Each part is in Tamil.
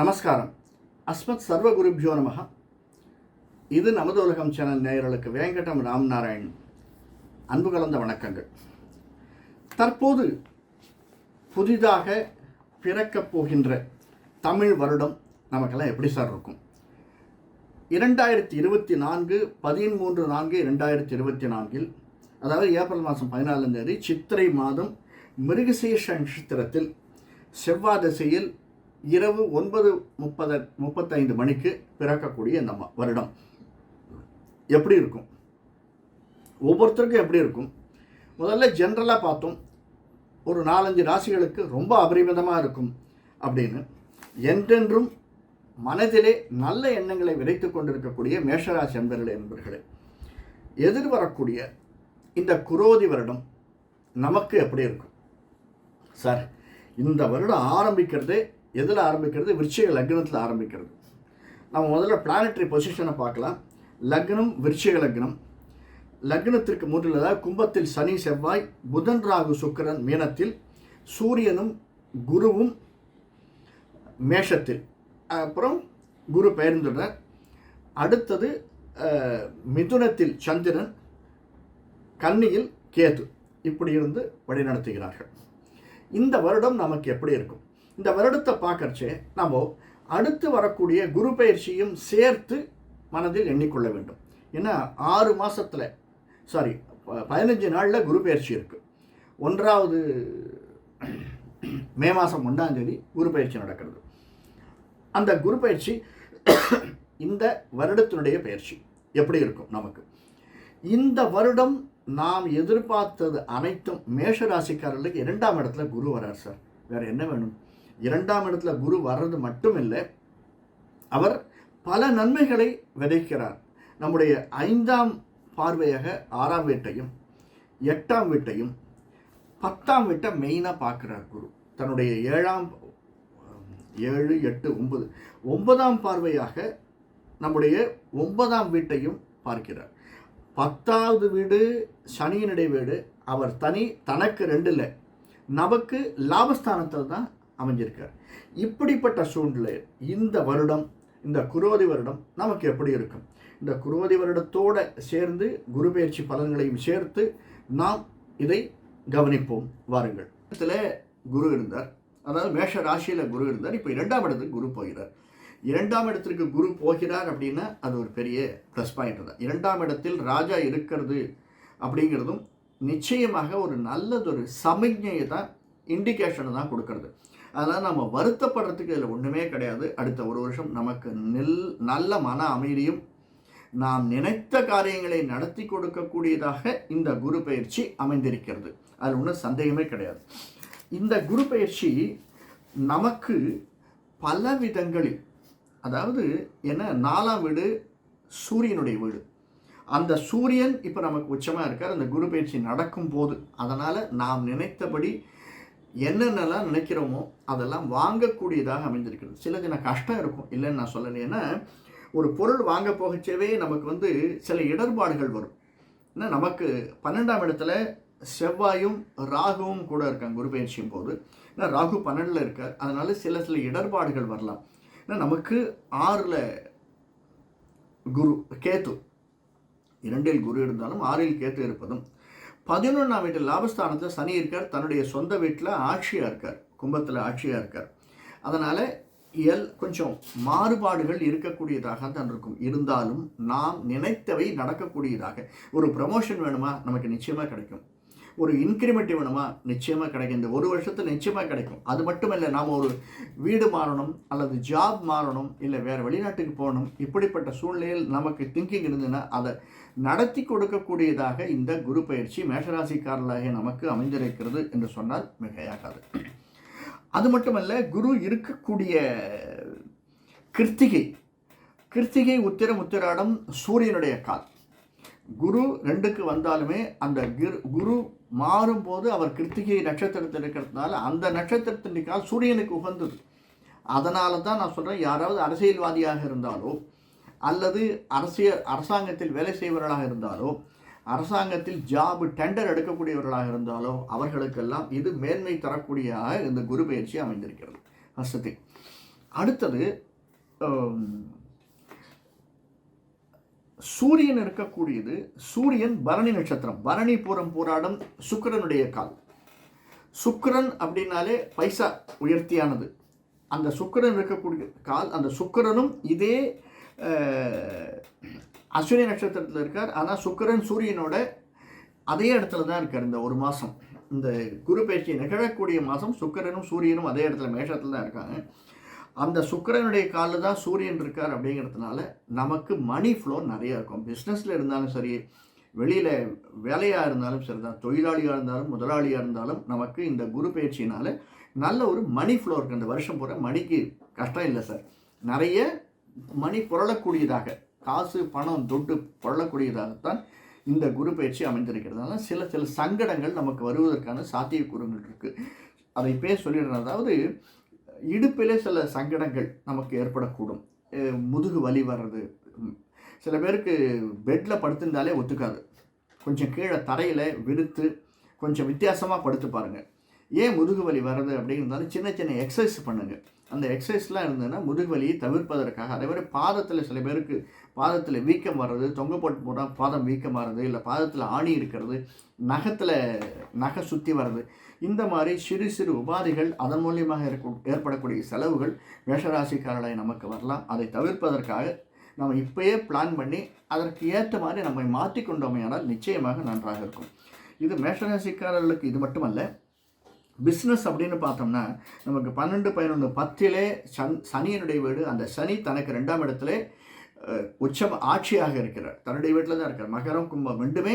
நமஸ்காரம். அஸ்மத் சர்வகுருபியோ நமக இது நமது உலகம் சேனல் நேயர்களுக்கு வேங்கடம் ராம்நாராயண். அன்பு கலந்த வணக்கங்கள். தற்போது புதிதாக பிறக்கப் போகின்ற தமிழ் வருடம் நமக்கெல்லாம் எப்படி சார் இருக்கும்? இரண்டாயிரத்தி இருபத்தி நான்கு பதிமூன்று நான்கு இரண்டாயிரத்தி இருபத்தி நான்கில் அதாவது ஏப்ரல் மாதம் பதினாலாம் தேதி சித்திரை மாதம் மிருகசீஷ நட்சத்திரத்தில் செவ்வாய் திசையில் இரவு ஒன்பது முப்பது முப்பத்தைந்து மணிக்கு பிறக்கக்கூடிய இந்த வருடம். எப்படி இருக்கும்? ஒவ்வொருத்தருக்கும் எப்படி இருக்கும்? முதல்ல ஜென்ரலாக பார்த்தோம். ஒரு நாலஞ்சு ராசிகளுக்கு ரொம்ப அபரிமிதமாக இருக்கும் அப்படின்னு. என்றென்றும் மனதிலே நல்ல எண்ணங்களை விதைத்து கொண்டிருக்கக்கூடிய மேஷராசி அன்பர்களே என்பர்களே எதிர்வரக்கூடிய இந்த குரோதி வருடம் நமக்கு எப்படி இருக்கும்? சார் இந்த வருடம் ஆரம்பிக்கிறதே எதில் ஆரம்பிக்கிறது? விருச்சிக லக்னத்தில் ஆரம்பிக்கிறது. நம்ம முதல்ல பிளானட்ரி பொசிஷனை பார்க்கலாம். லக்னம் விருச்சிக லக்னம். லக்னத்திற்கு முதலில் கும்பத்தில் சனி செவ்வாய் புதன் ராகு சுக்கிரன் மீனத்தில் சூரியனும் குருவும் மேஷத்தில். அப்புறம் குரு பெயர்ந்துள்ளார் அடுத்தது மிதுனத்தில் சந்திரன் கன்னியில் கேது. இப்படி இருந்து வழிநடத்துகிறார்கள். இந்த வருடம் நமக்கு எப்படி இருக்கும்? இந்த வருடத்தை பார்க்கறச்சே நம்ம அடுத்து வரக்கூடிய குரு பயிற்சியும் சேர்த்து மனதில் எண்ணிக்கொள்ள வேண்டும். ஏன்னா ஆறு மாதத்தில் சாரி பதினஞ்சு நாளில் குரு பயிற்சி இருக்குது ஒன்றாவது மே மாதம் ஒன்றாந்தேதி குரு பயிற்சி நடக்கிறது. அந்த குரு பயிற்சி இந்த வருடத்தினுடைய பயிற்சி. எப்படி இருக்கும் நமக்கு? இந்த வருடம் நாம் எதிர்பார்த்தது அனைத்தும் மேஷ ராசிக்காரர்களுக்கு இரண்டாம் இடத்துல குரு வரார் சார். வேறு என்ன வேணும்? இரண்டாம் இடத்துல குரு வர்றது மட்டும் இல்லை அவர் பல நன்மைகளை விதைக்கிறார். நம்முடைய ஐந்தாம் பார்வையாக ஆறாம் வீட்டையும் எட்டாம் வீட்டையும் பத்தாம் வீட்டை மெயினாக பார்க்குறார் குரு. தன்னுடைய ஏழாம் ஏழு எட்டு ஒன்பது ஒன்பதாம் பார்வையாக நம்முடைய ஒன்பதாம் வீட்டையும் பார்க்கிறார். பத்தாவது வீடு சனியினுடைய வீடு அவர் தனி தனக்கு ரெண்டு இல்லை. நமக்கு லாபஸ்தானத்தில் தான் அமைஞ்சிருக்கார். இப்படிப்பட்ட சூழ்நிலை இந்த வருடம் இந்த குரோதி வருடம் நமக்கு எப்படி இருக்கும்? இந்த குரோதி வருடத்தோட சேர்ந்து குரு பயிற்சி பலன்களையும் சேர்த்து நாம் இதை கவனிப்போம். வாருங்கள். இடத்துல குரு இருந்தார். அதாவது மேஷ ராசியில் குரு இருந்தார். இப்போ இரண்டாம் இடத்துக்கு குரு போகிறார். இரண்டாம் இடத்திற்கு குரு போகிறார் அப்படின்னா அது ஒரு பெரிய ப்ளஸ் பாயிண்ட் தான். இரண்டாம் இடத்தில் ராஜா இருக்கிறது அப்படிங்கிறதும் நிச்சயமாக ஒரு நல்லதொரு சமிக்ஞையை தான் இண்டிகேஷனை தான் கொடுக்கறது. அதனால் நம்ம வருத்தப்படுறதுக்கு இதில் ஒன்றுமே கிடையாது. அடுத்த ஒரு வருஷம் நமக்கு நெல் நல்ல மன அமைதியும் நாம் நினைத்த காரியங்களை நடத்தி கொடுக்கக்கூடியதாக இந்த குரு பயிற்சி அமைந்திருக்கிறது. அதில் ஒன்றும் சந்தேகமே கிடையாது. இந்த குரு பயிற்சி நமக்கு பல விதங்களில் அதாவது என்ன நாலாம் வீடு சூரியனுடைய வீடு. அந்த சூரியன் இப்போ நமக்கு உச்சமாக இருக்கார். அந்த குரு பயிற்சி நடக்கும் போது அதனால் நாம் நினைத்தபடி என்னென்னலாம் நினைக்கிறோமோ அதெல்லாம் வாங்கக்கூடியதாக அமைஞ்சிருக்கிறது சில தின கஷ்டம் இருக்கும். இல்லைன்னு நான் சொல்லலை. ஏன்னா ஒரு பொருள் வாங்க போகச்சவே நமக்கு வந்து சில இடர்பாடுகள் வரும். ஏன்னா நமக்கு பன்னெண்டாம் இடத்துல செவ்வாயும் ராகுவும் கூட இருக்காங்க குரு பயிற்சியும் போது. ஏன்னா ராகு பன்னெண்டில் இருக்கார். அதனால சில சில இடர்பாடுகள் வரலாம். ஏன்னா நமக்கு ஆறில் குரு கேத்து. இரண்டில் குரு இருந்தாலும் ஆறில் கேத்து இருப்பதும் பதினொன்றாம் வீட்டு லாபஸ்தானத்தில் சனி இருக்கார் தன்னுடைய சொந்த வீட்டில் ஆட்சியாக இருக்கார் கும்பத்தில் ஆட்சியாக இருக்கார். அதனால் எல் கொஞ்சம் மாறுபாடுகள் இருக்கக்கூடியதாக தான் இருக்கும். இருந்தாலும் நாம் நினைத்தவை நடக்கக்கூடியதாக. ஒரு ப்ரமோஷன் வேணுமா? நமக்கு நிச்சயமாக கிடைக்கும். ஒரு இன்க்ரிமெண்ட் வேணுமா? நிச்சயமாக கிடைக்கும். இந்த ஒரு வருஷத்தில் நிச்சயமாக கிடைக்கும். அது மட்டும் இல்லை நாம் ஒரு வீடு மாறணும் அல்லது ஜாப் மாறணும் இல்லை வேறு வெளிநாட்டுக்கு போகணும். இப்படிப்பட்ட சூழ்நிலையில் நமக்கு திங்கிங் இருந்ததுன்னா அதை நடத்தி கொடுக்கக்கூடியதாக இந்த குரு பயிற்சி மேஷராசிக்காரர்களாகிய நமக்கு அமைந்திருக்கிறது என்று சொன்னால் மிகையாகாது. அது மட்டுமல்ல குரு இருக்கக்கூடிய கிருத்திகை கிருத்திகை உத்திரம் உத்திராடம் சூரியனுடைய கால். குரு ரெண்டுக்கு வந்தாலுமே அந்த கிரு குரு மாறும்போது அவர் கிருத்திகை நட்சத்திரத்தில் இருக்கிறதுனால அந்த நட்சத்திரத்தின் கால் சூரியனுக்கு உகந்தது. அதனால தான் நான் சொல்கிறேன் யாராவது அரசியல்வாதியாக இருந்தாலோ அல்லது அரசியல் அரசாங்கத்தில் வேலை செய்பவர்களாக இருந்தாலோ அரசாங்கத்தில் ஜாப் டெண்டர் எடுக்கக்கூடியவர்களாக இருந்தாலோ அவர்களுக்கெல்லாம் இது மேன்மை தரக்கூடியதாக இந்த குரு பயிற்சி அமைந்திருக்கிறது. ஃபஸ்ட்டு அடுத்தது சூரியன் இருக்கக்கூடியது சூரியன் பரணி நட்சத்திரம் பரணி பூரம் போராடும் சுக்கிரனுடைய கால். சுக்கிரன் அப்படின்னாலே பைசா உயர்த்தியானது. அந்த சுக்கிரன் இருக்கக்கூடிய கால் அந்த சுக்கிரனும் இதே அஸ்வினி நட்சத்திரத்தில் இருக்கார். ஆனால் சுக்கிரன் சூரியனோட அதே இடத்துல தான் இருக்கார் இந்த ஒரு மாதம் இந்த குரு பயிற்சி நிகழக்கூடிய மாதம் சுக்கிரனும் சூரியனும் அதே இடத்துல மேஷத்தில் தான் இருக்காங்க. அந்த சுக்கிரனுடைய காலில் தான் சூரியன் இருக்கார் அப்படிங்கிறதுனால நமக்கு மணி ஃப்ளோ நிறையா இருக்கும். பிஸ்னஸில் இருந்தாலும் சரி வெளியில் வேலையாக இருந்தாலும் சரி தான் தொழிலாளியாக இருந்தாலும் முதலாளியாக இருந்தாலும் நமக்கு இந்த குரு பயிற்சியினால நல்ல ஒரு மணி ஃப்ளோ இருக்குது இந்த வருஷம் பூரா மணிக்கு கஷ்டம் இல்லை சார். நிறைய மணி புரளக்கூடியதாக காசு பணம் தொட்டு புரளக்கூடியதாகத்தான் இந்த குரு பயிற்சி அமைந்திருக்கிறதுனால சில சில சங்கடங்கள் நமக்கு வருவதற்கான சாத்தியக்கூறுகள் இருக்குது அதை பேர் சொல்லிடுறேன். அதாவது இடுப்பிலே சில சங்கடங்கள் நமக்கு ஏற்படக்கூடும். முதுகு வலி வர்றது. சில பேருக்கு பெட்டில் படுத்திருந்தாலே ஒத்துக்காது. கொஞ்சம் கீழே தரையில் விருத்து கொஞ்சம் வித்தியாசமாக படுத்து பாருங்கள் ஏன் முதுகு வலி வர்றது அப்படிங்கிறதாலும் சின்ன சின்ன எக்ஸசைஸ் பண்ணுங்கள் அந்த எக்ஸசைஸ்லாம் இருந்ததுன்னா முதுகு வலியை தவிர்ப்பதற்காக அதே மாதிரி பாதத்தில் சில பேருக்கு பாதத்தில் வீக்கம் வர்றது தொங்க போட்டு போனால் பாதம் வீக்கம் வர்றது இல்லை பாதத்தில் ஆணி இருக்கிறது நகத்தில் நகை சுற்றி வர்றது இந்த மாதிரி சிறு சிறு உபாதைகள் அதன் மூலியமாக இருக்க ஏற்படக்கூடிய செலவுகள் மேஷராசிக்காரர்களை நமக்கு வரலாம். அதை தவிர்ப்பதற்காக நம்ம இப்பயே பிளான் பண்ணி அதற்கு ஏற்ற மாதிரி நம்மை மாற்றிக்கொண்டோமையானால் நிச்சயமாக நன்றாக இருக்கும். இது மேஷராசிக்காரர்களுக்கு இது மட்டுமல்ல பிஸ்னஸ் அப்படின்னு பார்த்தோம்னா நமக்கு பன்னெண்டு பதினொன்று பத்திலே சன் சனியனுடைய வீடு அந்த சனி தனக்கு ரெண்டாம் இடத்துல உச்சம் ஆட்சியாக இருக்கிறார். தன்னுடைய வீட்டில் தான் இருக்கார். மகரம் கும்பம் ரெண்டுமே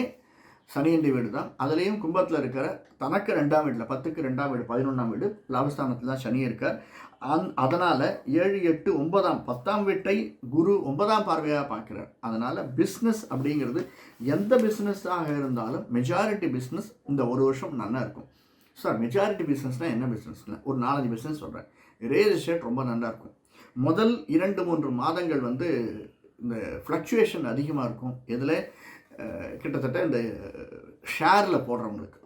சனியனுடைய வீடு தான். அதுலேயும் கும்பத்தில் இருக்கிற தனக்கு ரெண்டாம் வீட்டில் பத்துக்கு ரெண்டாம் வீடு பதினொன்றாம் வீடு லாபஸ்தானத்தில் தான் சனி இருக்கார். அந் அதனால் ஏழு எட்டு ஒன்பதாம் பத்தாம் வீட்டை குரு ஒன்பதாம் பார்வையாக பார்க்குறார். அதனால் பிஸ்னஸ் அப்படிங்கிறது எந்த பிஸ்னஸாக இருந்தாலும் மெஜாரிட்டி பிஸ்னஸ் இந்த ஒரு வருஷம் நல்லா இருக்கும். சார் மெஜாரிட்டி பிஸ்னஸ்னால் என்ன பிஸ்னஸ்னால் ஒரு நாலஞ்சு பிஸ்னஸ் சொல்கிறேன் ரியல் எஸ்டேட் ரொம்ப நல்லா இருக்கும். முதல் இரண்டு மூன்று மாதங்கள் வந்து இந்த ஃப்ளக்சுவேஷன் அதிகமாக இருக்கும். இதில் கிட்டத்தட்ட இந்த ஷேரில் போடுறவங்களுக்கு.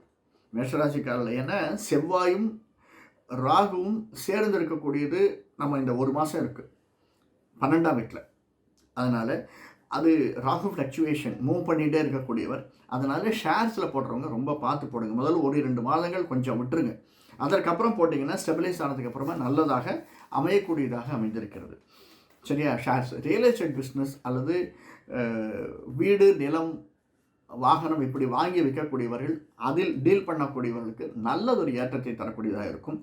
மேஷராசிக்காரில் ஏன்னா செவ்வாயும் ராகுவும் சேர்ந்து இருக்கக்கூடியது நம்ம இந்த ஒரு மாதம் இருக்குது பன்னெண்டாம் வீட்டில் அதனால் அது ராகு ஃப்ளக்சுவேஷன் மூவ் பண்ணிகிட்டே இருக்கக்கூடியவர். அதனால் ஷேர்ஸில் போடுறவங்க ரொம்ப பார்த்து போடுங்க. முதல்ல ஒரு ரெண்டு மாதங்கள் கொஞ்சம் விட்டுருங்க. அதற்கப்புறம் போட்டிங்கன்னா ஸ்டெபிலைஸ் ஆனதுக்கப்புறமா நல்லதாக அமையக்கூடியதாக அமைந்திருக்கிறது. சரியா? ஷேர்ஸ் ரியல் எஸ்டேட் பிஸ்னஸ் அல்லது வீடு நிலம் வாகனம் இப்படி வாங்கி விற்கக்கூடியவர்கள் அதில் டீல் பண்ணக்கூடியவர்களுக்கு நல்லதொரு ஏற்றத்தை தரக்கூடியதாக இருக்கும்.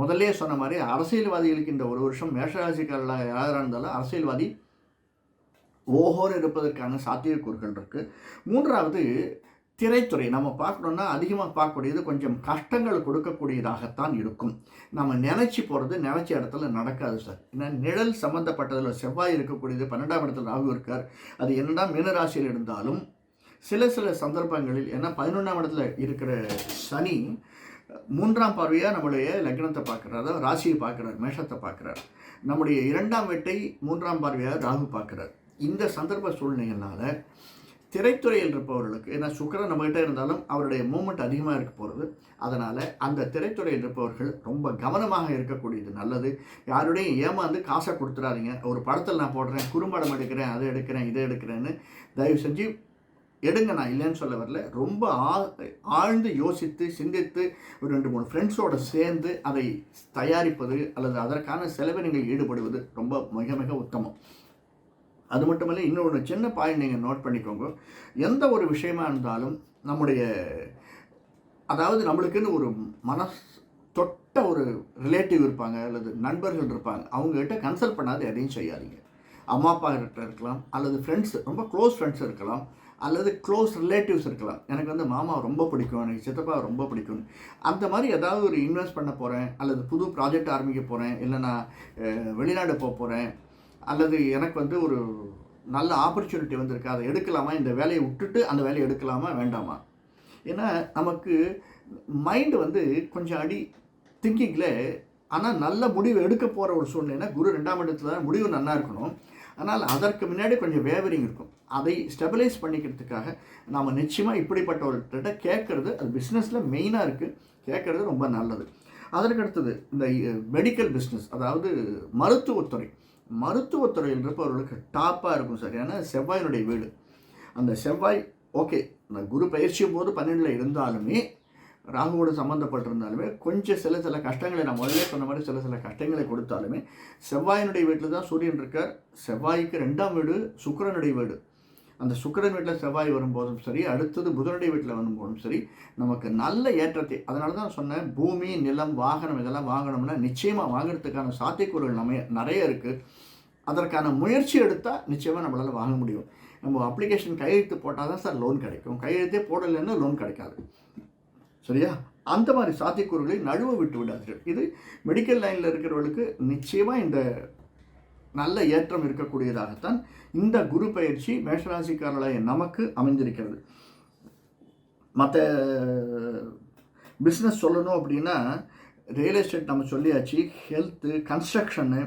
முதல்லே சொன்ன மாதிரி அரசியல்வாதிகளுக்கு இந்த ஒரு வருஷம் மேஷராசிக்காரர்களாக யாராக இருந்தாலும் அரசியல்வாதி ஓஹோர் இருப்பதற்கான சாத்தியக்கூறுகள் இருக்குது மூன்றாவது திரைத்துறை. நம்ம பார்க்கணுன்னா அதிகமாக பார்க்கக்கூடியது கொஞ்சம் கஷ்டங்கள் கொடுக்கக்கூடியதாகத்தான் இருக்கும். நம்ம நினச்சி போகிறது நினச்ச இடத்துல நடக்காது சார். ஏன்னா நிழல் சம்மந்தப்பட்டதில் செவ்வாய் இருக்கக்கூடியது பன்னெண்டாம் இடத்துல ராகு இருக்கார். அது என்னடா மீனராசியில் இருந்தாலும் சில சில சந்தர்ப்பங்களில் ஏன்னா பதினொன்றாம் இடத்துல இருக்கிற சனி மூன்றாம் பார்வையாக நம்முடைய லக்னத்தை பார்க்குறார் அதாவது ராசியை பார்க்குறார் மேஷத்தை பார்க்குறார். நம்முடைய இரண்டாம் வெட்டை மூன்றாம் பார்வையாக ராகு பார்க்குறார். இந்த சந்தர்ப்ப சூழ்நிலைகளால் திரைத்துறையில் இருப்பவர்களுக்கு ஏன்னா சுக்கரன் நம்மகிட்ட இருந்தாலும் அவருடைய மூமெண்ட் அதிகமாக இருக்க போகிறது அதனால் அந்த திரைத்துறையில் இருப்பவர்கள் ரொம்ப கவனமாக இருக்கக்கூடியது நல்லது. யாருடையும் ஏமாந்து காசை கொடுத்துடாதீங்க ஒரு படத்தில் நான் போடுறேன் குறும்படம் எடுக்கிறேன் அதை எடுக்கிறேன் இதை எடுக்கிறேன்னு தயவு செஞ்சு எடுங்க. நான் இல்லைன்னு சொல்ல வரல. ரொம்ப ஆ ஆழ்ந்து யோசித்து சிந்தித்து ஒரு ரெண்டு மூணு ஃப்ரெண்ட்ஸோடு சேர்ந்து அதை தயாரிப்பது அல்லது அதற்கான செலவை நீங்கள் ஈடுபடுவது ரொம்ப மிக மிக உத்தமம். அது மட்டுமல்ல இன்னொரு சின்ன பாயிண்ட் நீங்கள் நோட் பண்ணிக்கோங்க. எந்த ஒரு விஷயமா இருந்தாலும் நம்முடைய அதாவது நம்மளுக்குன்னு ஒரு மனஸ் தொட்ட ஒரு ரிலேட்டிவ் இருப்பாங்க அல்லது நண்பர்கள் இருப்பாங்க அவங்ககிட்ட கன்சல்ட் பண்ணாது எதையும் செய்யாதீங்க. அம்மா அப்பா கிட்ட இருக்கலாம் அல்லது ஃப்ரெண்ட்ஸ் ரொம்ப க்ளோஸ் ஃப்ரெண்ட்ஸ் இருக்கலாம் அல்லது க்ளோஸ் ரிலேட்டிவ்ஸ் இருக்கலாம். எனக்கு வந்து மாமா ரொம்ப பிடிக்கும் எனக்கு சித்தப்பா ரொம்ப பிடிக்கும். அந்த மாதிரி ஏதாவது ஒரு இன்வெஸ்ட் பண்ண போகிறேன் அல்லது புது ப்ராஜெக்ட் ஆரம்பிக்க போகிறேன் இல்லை நான் வெளிநாடு போக போகிறேன் அல்லது எனக்கு வந்து ஒரு நல்ல ஆப்பர்ச்சுனிட்டி வந்திருக்கு அதை எடுக்கலாமா? இந்த வேலையை விட்டுட்டு அந்த வேலையை எடுக்கலாமா? வேண்டாமா? ஏன்னா நமக்கு மைண்டு வந்து கொஞ்சம் அடி திங்கிங்கில் ஆனால் நல்ல முடிவு எடுக்க போகிற ஒரு சூழ்நிலைனா குரு ரெண்டாம் இடத்துல தான் முடிவு நல்லா இருக்கணும். ஆனால் அதற்கு முன்னாடி கொஞ்சம் வேவரிங் இருக்கும். அதை ஸ்டெபிலைஸ் பண்ணிக்கிறதுக்காக நாம் நிச்சயமாக இப்படிப்பட்ட ஒருத்தர்கிட்ட கேட்குறது அது பிஸ்னஸில் மெயினாக இருக்குது கேட்குறது ரொம்ப நல்லது. அதற்கு அடுத்தது இந்த மெடிக்கல் பிஸ்னஸ் அதாவது மருத்துவத்துறை. மருத்துவத்துறையில் இருப்பவர்களுக்கு டாப்பாக இருக்கும் சார். ஏன்னா செவ்வாயினுடைய வீடு. அந்த செவ்வாய் ஓகே இந்த குரு பயிற்சியும் போது பன்னெண்டில் இருந்தாலுமே ராகுவோடு சம்மந்தப்பட்டிருந்தாலுமே கொஞ்சம் சில சில கஷ்டங்களை நான் முதலே சொன்ன மாதிரி சில சில கஷ்டங்களை கொடுத்தாலுமே செவ்வாயினுடைய வீட்டில் தான் சூரியன் இருக்கார். செவ்வாய்க்கு ரெண்டாம் வீடு சுக்கரனுடைய வீடு. அந்த சுக்கரன் வீட்டில் செவ்வாய் வரும்போதும் சரி அடுத்தது புதனுடைய வீட்டில் வரும்போதும் சரி நமக்கு நல்ல ஏற்றத்தை அதனால தான் சொன்னேன் பூமி நிலம் வாகனம் இதெல்லாம் வாங்கணும்னா நிச்சயமாக வாங்குறதுக்கான சாத்தியக்கூறுகள் நம்ம நிறைய இருக்குது அதற்கான முயற்சி எடுத்தால் நிச்சயமாக நம்மளால் வாங்க முடியும். நம்ம அப்ளிகேஷன் கையெழுத்து போட்டால் தான் சார் லோன் கிடைக்கும். கையெழுத்தே போடலைன்னா லோன் கிடைக்காது. சரியா? அந்த மாதிரி சாத்தியக்கூறுகளை நழுவ விட்டு விடாதீர்கள். இது மெடிக்கல் லைனில் இருக்கிறவர்களுக்கு நிச்சயமாக இந்த நல்ல ஏற்றம் இருக்கக்கூடியதாகத்தான் இந்த குரு பயிற்சி மேஷராசிக்காரர்களாய நமக்கு அமைந்திருக்கிறது. மற்ற பிஸ்னஸ் சொல்லணும் அப்படின்னா ரியல் எஸ்டேட் நம்ம சொல்லியாச்சு ஹெல்த்து கன்ஸ்ட்ரக்ஷனு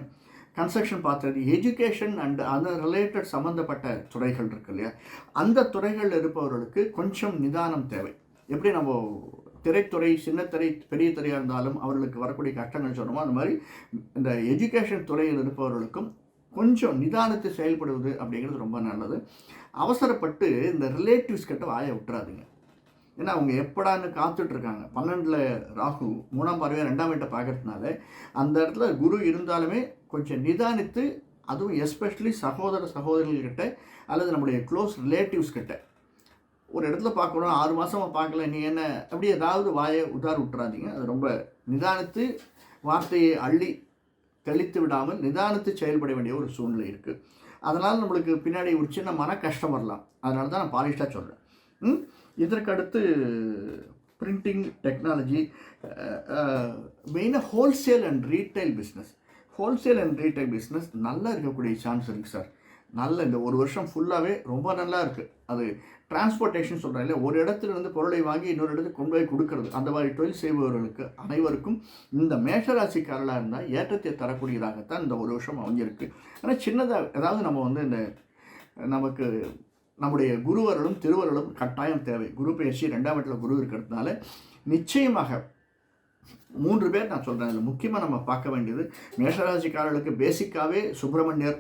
கன்ஸ்ட்ரக்ஷன் பார்த்துறது எஜுகேஷன் அண்ட் அதர் ரிலேட்டட் சம்மந்தப்பட்ட துறைகள் இருக்கு இல்லையா? அந்த துறைகளில் இருப்பவர்களுக்கு கொஞ்சம் நிதானம் தேவை. எப்படி நம்ம திரைத்துறை சின்னத்திரை பெரிய துறையாக இருந்தாலும் அவர்களுக்கு வரக்கூடிய கஷ்டங்கள் சொன்னோமோ அந்த மாதிரி இந்த எஜுகேஷன் துறையில் இருப்பவர்களுக்கும் கொஞ்சம் நிதானத்தை செயல்படுவது அப்படிங்கிறது ரொம்ப நல்லது. அவசரப்பட்டு இந்த ரிலேட்டிவ்ஸ் கிட்ட வாய விட்டுறாதுங்க. ஏன்னா அவங்க எப்படான்னு காத்துட்ருக்காங்க பன்னெண்டில் ராகு மூணாம் பார்வையாக ரெண்டாம் வீட்டை பார்க்கறதுனால அந்த இடத்துல குரு இருந்தாலுமே கொஞ்சம் நிதானித்து அதுவும் எஸ்பெஷலி சகோதர சகோதரிகள்கிட்ட அல்லது நம்முடைய க்ளோஸ் ரிலேட்டிவ்ஸ் கிட்ட ஒரு இடத்துல பார்க்கணும் ஆறு மாதமாக பார்க்கல நீ என்ன? அப்படி ஏதாவது வாயை உதார் விட்டுறாதீங்க. அது ரொம்ப நிதானித்து வார்த்தையை அள்ளி தெளித்து விடாமல் நிதானித்து செயல்பட வேண்டிய ஒரு சூழ்நிலை இருக்குது அதனால் நம்மளுக்கு பின்னாடி ஒரு சின்ன மன கஷ்டம் வரலாம். அதனால தான் நான் பாலிஷ்டாக சொல்கிறேன் இதற்கடுத்து பிரிண்டிங் டெக்னாலஜி மெயினாக wholesale and retail business wholesale and retail business நல்லா இருக்கக்கூடிய சான்ஸ் இருக்குது சார் நல்ல இந்த ஒரு வருஷம் ஃபுல்லாகவே ரொம்ப நல்லா இருக்குது அது டிரான்ஸ்போர்ட்டேஷன் சொல்கிறேன் இல்லை ஒரு இடத்துல இருந்து பொருளை வாங்கி இன்னொரு இடத்துக்கு கொண்டு போய் கொடுக்கறது. அந்த மாதிரி தொழில் செய்பவர்களுக்கு அனைவருக்கும் இந்த மேஷராசிக்காரலாக இருந்தால் ஏற்றத்தை தரக்கூடியதாகத்தான் இந்த ஒரு வருஷம் அமைஞ்சிருக்கு. ஆனால் சின்னதாக ஏதாவது நம்ம வந்து இந்த நமக்கு நம்முடைய குருவர்களும் திருவர்களும் கட்டாயம் தேவை. குரு பயிற்சி ரெண்டாம் இடத்துல குரு இருக்கிறதுனால நிச்சயமாக மூன்று பேர் நான் சொல்கிறேன் அதில் முக்கியமாக நம்ம பார்க்க வேண்டியது மேஷராசிக்காரர்களுக்கு பேசிக்காகவே சுப்பிரமணியர்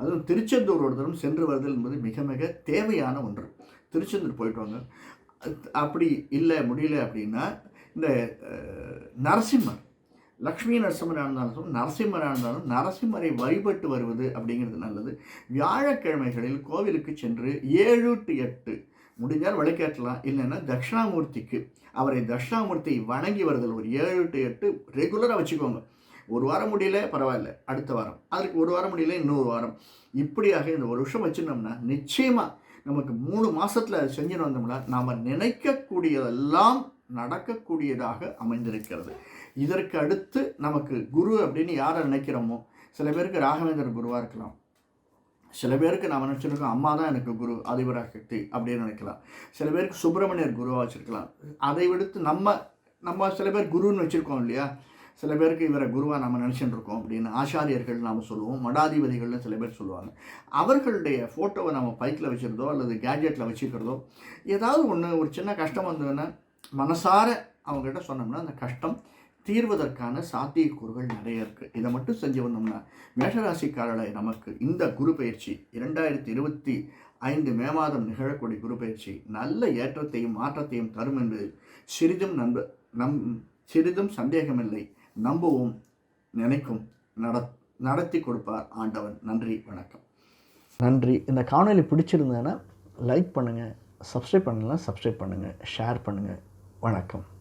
அதுவும் திருச்செந்தூர் ஒருத்தரும் சென்று வருதல் என்பது மிக மிக தேவையான ஒன்று. திருச்செந்தூர் போயிட்டு வாங்க. அப்படி இல்லை முடியல அப்படின்னா இந்த நரசிம்மர் லக்ஷ்மி நரசிம்மராக இருந்தாலும் நரசிம்மராக இருந்தாலும் நரசிம்மரை வழிபட்டு வருவது அப்படிங்கிறது நல்லது. வியாழக்கிழமைகளில் கோவிலுக்கு சென்று ஏழு டு எட்டு முடிஞ்சால் விளக்கேற்றலாம் இல்லைன்னா தட்சிணாமூர்த்திக்கு அவரை தட்சிணாமூர்த்தி வணங்கி வருதல் ஒரு ஏழு டு எட்டு ரெகுலராக வச்சுக்கோங்க. ஒரு வாரம் முடியல பரவாயில்ல. அடுத்த வாரம். அதற்கு ஒரு வாரம் முடியல இன்னொரு வாரம். இப்படியாக இந்த ஒரு வருஷம் வச்சுருந்தோம்னா நிச்சயமாக நமக்கு மூணு மாதத்தில் செஞ்சுன்னு வந்தோம்னா நாம் நினைக்கக்கூடியதெல்லாம் நடக்கக்கூடியதாக அமைந்திருக்கிறது. இதற்கு அடுத்து நமக்கு குரு அப்படின்னு யாரை நினைக்கிறோமோ சில பேருக்கு ராகவேந்தர் குருவாக இருக்கலாம். சில பேருக்கு நாம் நினச்சிருக்கோம் அம்மா தான் எனக்கு குரு அதிபராக சக்தி அப்படின்னு நினைக்கலாம். சில பேருக்கு சுப்பிரமணியர் குருவாக வச்சுருக்கலாம். அதை விடுத்து நம்ம நம்ம சில பேர் குருன்னு வச்சுருக்கோம் இல்லையா? சில பேருக்கு இவரை குருவாக நம்ம நினச்சிட்டு இருக்கோம் அப்படின்னு ஆச்சாரியர்கள் நாம் சொல்லுவோம் மடாதிபதிகள்னு சில பேர் சொல்லுவாங்க. அவர்களுடைய ஃபோட்டோவை நம்ம பைக்கில் வச்சுருந்தோ அல்லது கேஜெட்டில் வச்சுக்கிறதோ ஏதாவது ஒன்று ஒரு சின்ன கஷ்டம் வந்ததுன்னா மனசார அவங்ககிட்ட சொன்னோம்னா அந்த கஷ்டம் தீர்வதற்கான சாத்தியக்கூறுகள் நிறைய இருக்குது இதை மட்டும் செஞ்சு வந்தோம்னா மேஷராசிக்காரர்களை நமக்கு இந்த குரு பயிற்சி இரண்டாயிரத்தி இருபத்தி ஐந்து மே மாதம் நிகழக்கூடிய குரு பயிற்சி நல்ல ஏற்றத்தையும் மாற்றத்தையும் தரும் என்று சிறிதும் நம்ப நம் சிறிதும் சந்தேகமில்லை. நம்பவும் நினைக்கும் நட நடத்தி கொடுப்பார் ஆண்டவன். நன்றி வணக்கம். நன்றி. இந்த காணொலி பிடிச்சிருந்தேன்னா லைக் பண்ணுங்கள் சப்ஸ்கிரைப் பண்ணலாம் சப்ஸ்கிரைப் பண்ணுங்கள் ஷேர் பண்ணுங்கள் வணக்கம்.